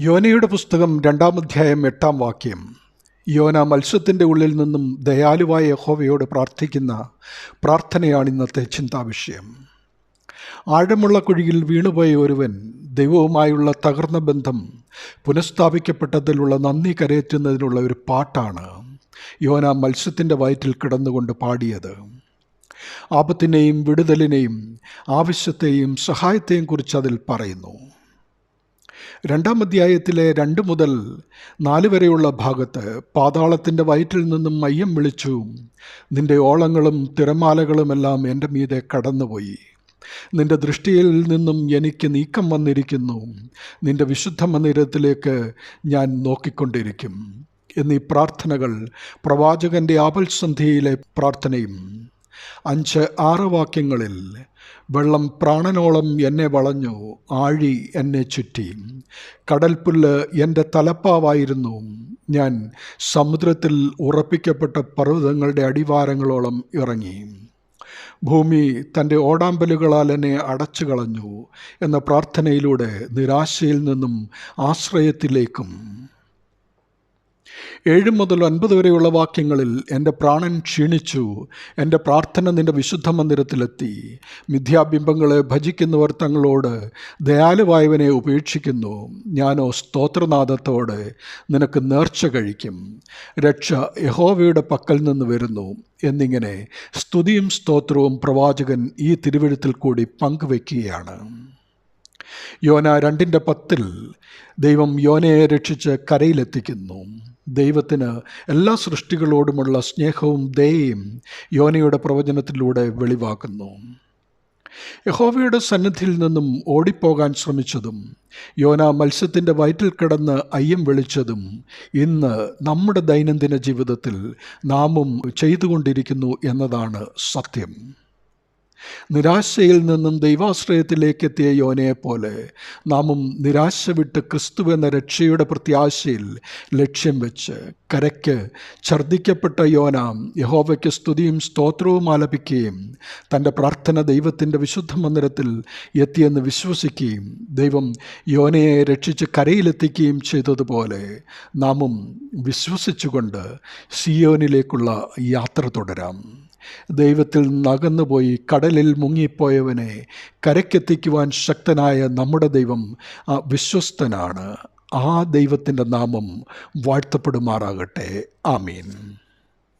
യോനയുടെ പുസ്തകം രണ്ടാം അധ്യായം എട്ടാം വാക്യം. യോന മത്സ്യത്തിന്റെ ഉള്ളിൽ നിന്നും ദയാലുവായ യഹോവയോട് പ്രാർത്ഥിക്കുന്ന പ്രാർത്ഥനയാണ് ഇന്നത്തെ ചിന്താവിഷയം. ആഴമുള്ള കുഴിയിൽ വീണുപോയ ഒരുവൻ ദൈവവുമായുള്ള തകർന്ന ബന്ധം പുനഃസ്ഥാപിക്കപ്പെട്ടതിലുള്ള നന്ദി കരയറ്റുന്നതിനുള്ള ഒരു പാട്ടാണ് യോന മത്സ്യത്തിന്റെ വയറ്റിൽ കിടന്നുകൊണ്ട് പാടിയത്. ആപത്തിനെയും വിടുതലിനെയും ആവശ്യത്തെയും സഹായത്തെയും കുറിച്ച് അതിൽ പറയുന്നു. രണ്ടാം അധ്യായത്തിലെ രണ്ട് മുതൽ നാല് വരെയുള്ള ഭാഗത്ത് പാതാളത്തിന്റെ വയറ്റിൽ നിന്നും മയ്യം വിളിച്ചു. നിന്റെ ഓളങ്ങളും തിരമാലകളുമെല്ലാം എന്റെ മീതെ കടന്നുപോയി. നിന്റെ ദൃഷ്ടിയിൽ നിന്നും എനിക്ക് നീക്കം വന്നിരിക്കുന്നു. നിന്റെ വിശുദ്ധ മന്ദിരത്തിലേക്ക് ഞാൻ നോക്കിക്കൊണ്ടിരിക്കും. എന്നീ പ്രാർത്ഥനകൾ പ്രവാചകന്റെ ആപൽസന്ധിയിലെ പ്രാർത്ഥനയും. അഞ്ച് ആറ് വാക്യങ്ങളിൽ വെള്ളം പ്രാണനോളം എന്നെ വളഞ്ഞു ആഴി എന്നെ ചുറ്റി. കടൽപ്പുല്ല് എന്റെ തലപ്പാവായിരുന്നു. ഞാൻ സമുദ്രത്തിൽ ഉറപ്പിക്കപ്പെട്ട പർവതങ്ങളുടെ അടിവാരങ്ങളോളം ഇറങ്ങി. ഭൂമി തന്റെ ഓടാമ്പലുകളാൽ എന്നെ അടച്ചു കളഞ്ഞു എന്ന പ്രാർത്ഥനയിലൂടെ നിരാശയിൽ നിന്നും ആശ്രയത്തിലേക്കും ഏഴ് മുതൽ ഒൻപത് വരെയുള്ള വാക്യങ്ങളിൽ എന്റെ പ്രാണൻ ക്ഷീണിച്ചു എന്റെ പ്രാർത്ഥന നിന്റെ വിശുദ്ധ മന്ദിരത്തിലെത്തി. മിഥ്യാബിംബങ്ങളെ ഭജിക്കുന്നവർ തങ്ങളോട് ദയാലുവായവനെ ഉപേക്ഷിക്കുന്നു. ഞാനോ സ്തോത്രനാഥത്തോടെ നിനക്ക് നേർച്ച കഴിക്കും. രക്ഷ യഹോവയുടെ പക്കൽ നിന്ന് വരുന്നു. എന്നിങ്ങനെ സ്തുതിയും സ്തോത്രവും പ്രവാചകൻ ഈ തിരുവഴുത്തിൽ കൂടി പങ്കുവെക്കുകയാണ് യോന രണ്ടിന്റെ പത്തിൽ ദൈവം യോനയെ രക്ഷിച്ച് കരയിലെത്തിക്കുന്നു. ദൈവത്തിന് എല്ലാ സൃഷ്ടികളോടുമുള്ള സ്നേഹവും ദയയും യോനയുടെ പ്രവചനത്തിലൂടെ വെളിവാക്കുന്നു. യഹോവയുടെ സന്നിധിയിൽ നിന്നും ഓടിപ്പോകാൻ ശ്രമിച്ചതും യോന മത്സ്യത്തിന്റെ വയറ്റിൽ കിടന്ന് അയ്യം വിളിച്ചതും ഇന്ന് നമ്മുടെ ദൈനംദിന ജീവിതത്തിൽ നാമും ചെയ്തുകൊണ്ടിരിക്കുന്നു എന്നതാണ് സത്യം. നിരാശയിൽ നിന്നും ദൈവാശ്രയത്തിലേക്ക് എത്തിയ യോനയെപ്പോലെ നാമും നിരാശ വിട്ട് ക്രിസ്തു എന്ന രക്ഷയുടെ പ്രത്യാശയിൽ ലക്ഷ്യം വെച്ച് കരയ്ക്ക് ഛർദ്ദിക്കപ്പെട്ട യോന യഹോവയ്ക്ക് സ്തുതിയും സ്തോത്രവും ആലപിക്കുകയും തന്റെ പ്രാർത്ഥന ദൈവത്തിന്റെ വിശുദ്ധ മന്ദിരത്തിൽ എത്തിയെന്ന് വിശ്വസിക്കുകയും ദൈവം യോനയെ രക്ഷിച്ച് കരയിലെത്തിക്കുകയും ചെയ്തതുപോലെ നാമും വിശ്വസിച്ചുകൊണ്ട് സിയോനിലേക്കുള്ള യാത്ര തുടരാം. ദൈവത്തിൽ നകന്നുപോയി കടലിൽ മുങ്ങിപ്പോയവനെ കരയ്ക്കെത്തിക്കുവാൻ ശക്തനായ നമ്മുടെ ദൈവം വിശ്വസ്തനാണ്. ആ ദൈവത്തിന്റെ നാമം വാഴ്ത്തപ്പെടുമാറാകട്ടെ. ആമീൻ.